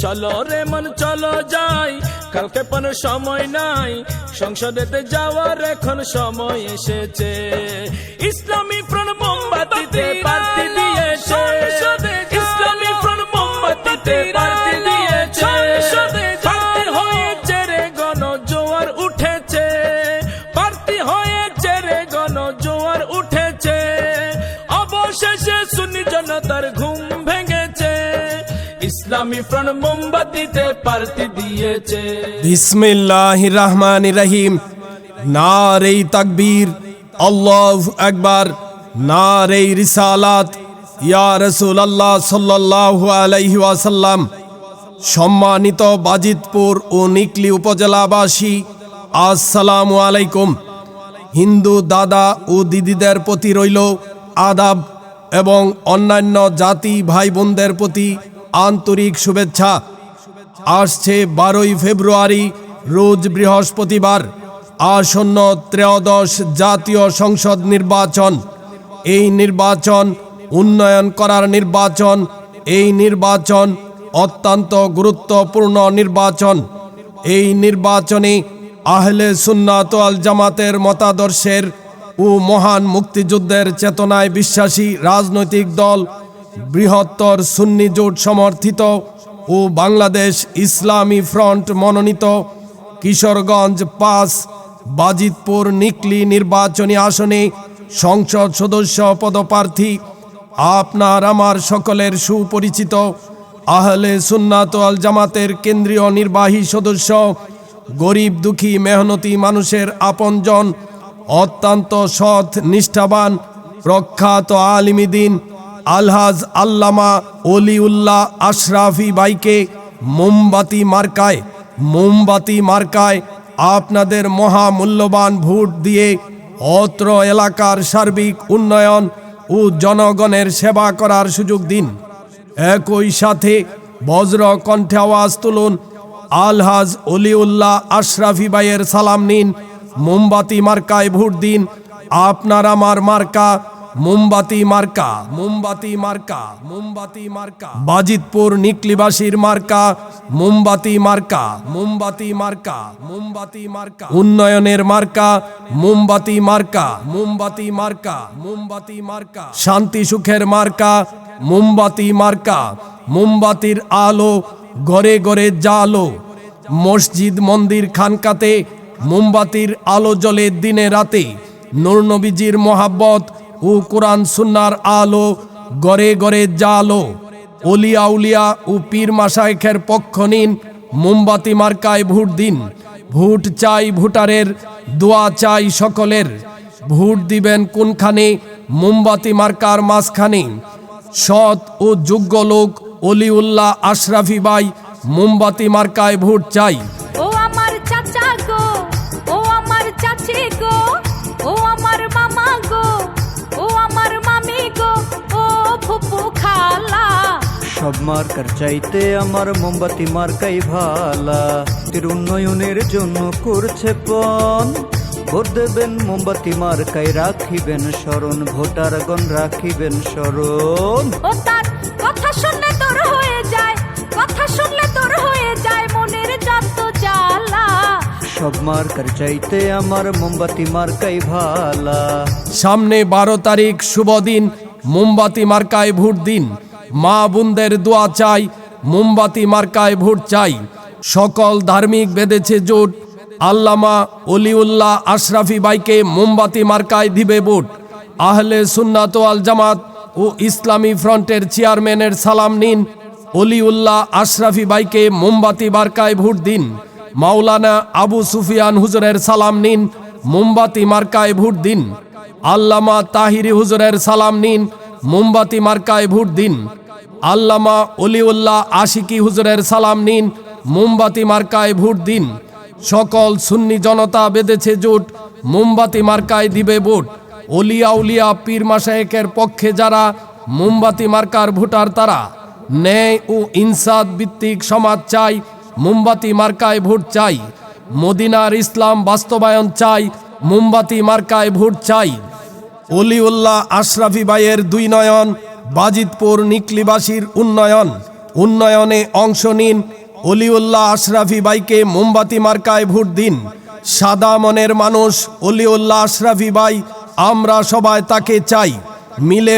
চলো রে মন, চলো যাই। কালকে পন সময় নাই, সংসদেতে যাওয়ার এখন সময় এসেছে। ইসলামী প্রণ ইসলামী ফ্রন্ট মোমবাতিতে পার্টি দিয়েছে। বিসমিল্লাহ রহমান রহিম নারে তাকবীর। আল্লাহ একবার নারে রিসালাত। ইয়া রসুল আল্লাহ সাল্লাহ আলাইহি ওয়াসাল্লাম। সম্মানিত বাজিতপুর ও নিকলি উপজেলাবাসী, আসসালামু আলাইকুম। হিন্দু দাদা ও দিদিদের প্রতি রইল আদাব এবং অন্যান্য জাতি ভাই বোনদের প্রতি আন্তরিক শুভেচ্ছা। আসছে বারোই ফেব্রুয়ারি, রোজ বৃহস্পতিবার, আসন্ন ত্রয়োদশ জাতীয় সংসদ নির্বাচন। এই নির্বাচন উন্নয়ন করার নির্বাচন, এই নির্বাচন অত্যন্ত গুরুত্বপূর্ণ নির্বাচন। এই নির্বাচনে আহলে সুন্নাত আল জামাতের মতাদর্শের ও মহান মুক্তিযুদ্ধের চেতনায় বিশ্বাসী রাজনৈতিক দল বৃহত্তর সুন্নি জোট সমর্থিত ও বাংলাদেশ ইসলামী ফ্রন্ট মনোনীত কিশোরগঞ্জ পাস বাজিতপুর নিকলি নির্বাচনী আসনে সংসদ সদস্য পদপ্রার্থী আপনার আমার সকলের সুপরিচিত আহলে সুন্নাত আল জামাতের কেন্দ্রীয় নির্বাহী সদস্য, গরিব দুঃখী মেহনতি মানুষের আপনজন, অত্যন্ত সৎ, নিষ্ঠাবান, প্রখ্যাত আলিমিদিন আলহাজ আল্লামা অলিউল্লাহ আশরাফি বাইকে মোমবাতি মার্কায় মোমবাতি মার্কায় আপনাদের মহামূল্যবান ভোট দিয়ে অত্র এলাকার সার্বিক উন্নয়ন ও জনগণের সেবা করার সুযোগ দিন। একই সাথে বজ্র কণ্ঠে আওয়াজ তুলুন, আলহাজ অলিউল্লাহ আশরাফি বাইয়ের সালাম নিন, মোমবাতি মার্কায় ভোট দিন, আপনার আমার মার্কা মোমবাতি মার্কা মোমবাতি মার্কা মোমবাতি মার্কা। বাজিতপুর নিকলিবাসীর মার্কা, মোমবাতি মার্কা মোমবাতি মার্কা মোমবাতি মার্কা। উন্নয়নের মার্কা, মোমবাতি মার্কা মোমবাতি মার্কা মোমবাতি মার্কা। শান্তি সুখের মার্কা, মোমবাতি মার্কা। মোমবাতির আলো, ঘরে ঘরে জালো। মসজিদ, মন্দির, খানকাতে মোমবাতির আলো জ্বলে দিনে রাতে। নূরনবীজির মোহাব্বত ও কোরআন সুন্নার আলো গড়ে গড়ে জালো অলিয়া উলিয়া ও পীর মাসায়েখের পক্ষ নিন, মোমবাতি মার্কায় ভোট দিন। ভোট চাই ভোটারের, দোয়া চাই সকলের। ভোট দিবেন কোনখানে? মোমবাতি মার্কার মাঝখানে। সৎ ও যোগ্য লোক অলিউল্লাহ আশরাফি বাই মোমবাতি মার্কায় ভোট চাই। সব মার্কার চাইতে আমার মোমবাতি মার্কাই ভালা। তীর উন্নয়নের জন্য করছে পণ। ভোট দেবেন মোমবাতি মার্কাই রাখিবেন স্মরণ। ভোটারগণ রাখিবেন স্মরণ। ও তার কথা শুনলে তোর হয়ে যায়। কথা শুনলে তোর হয়ে যায় মনের যত জ্বালা। সব মার্কার চাইতে আমার মোমবাতি মার্কাই ভালা। সামনে বারো তারিখ শুভ দিন। মোমবাতি মার্কায় ভোট দিন। মা বোনদের দোয়া চাই, মোমবাতি মার্কায় ভোট চাই। সকল ধার্মিক বেঁধেছে জোট। আল্লামা অলিউল্লাহ আশরাফি বাইকে মোমবাতি মার্কায় দিবে ভোট। আহলে সুন্নাত আল জামাত ও ইসলামী ফ্রন্টের চেয়ারম্যানের সালাম নিন। অলিউল্লাহ আশরাফি বাইকে মোমবাতি মার্কায় ভোট দিন। মাওলানা আবু সুফিয়ান হুজুরের সালাম নিন, মোমবাতি মার্কায় ভোট দিন। আল্লামা তাহিরি হুজুরের সালাম নিন, মোমবাতি মার্কায় ভোট দিন। আল্লামা অলিউল্লাহ আশিকি হুজুরের সালাম নিন, মোমবাতি মার্কায় ভোট দিন। সকল সুন্নি জনতা বেঁধেছে জোট, মোমবাতি মার্কায় দিবে ভোট। অলিয়া উলিয়া পীর মাসায়েকের পক্ষে যারা, মোমবাতি মার্কার ভোটার তারা। ন্যায় ও ইনসাদ ভিত্তিক সমাজ চাই, মোমবাতি মার্কায় ভোট চাই। মদিনার ইসলাম বাস্তবায়ন চাই, মোমবাতি মার্কায় ভোট চাই। অলিউল্লাহ আশরাফি বাইয়ের দুই নয়ন বাজিতপুর নিকলিবাসীর উন্নয়ন। উন্নয়নে অংশ নিন অলিউল্লাহ আশরাফি বাইকে মোমবাতি মার্কায় ভোট দিন। সাদা মনের মানুষ অলিউল্লাহ আশরাফি বাই আমরা সবাই তাকে চাই। মিলে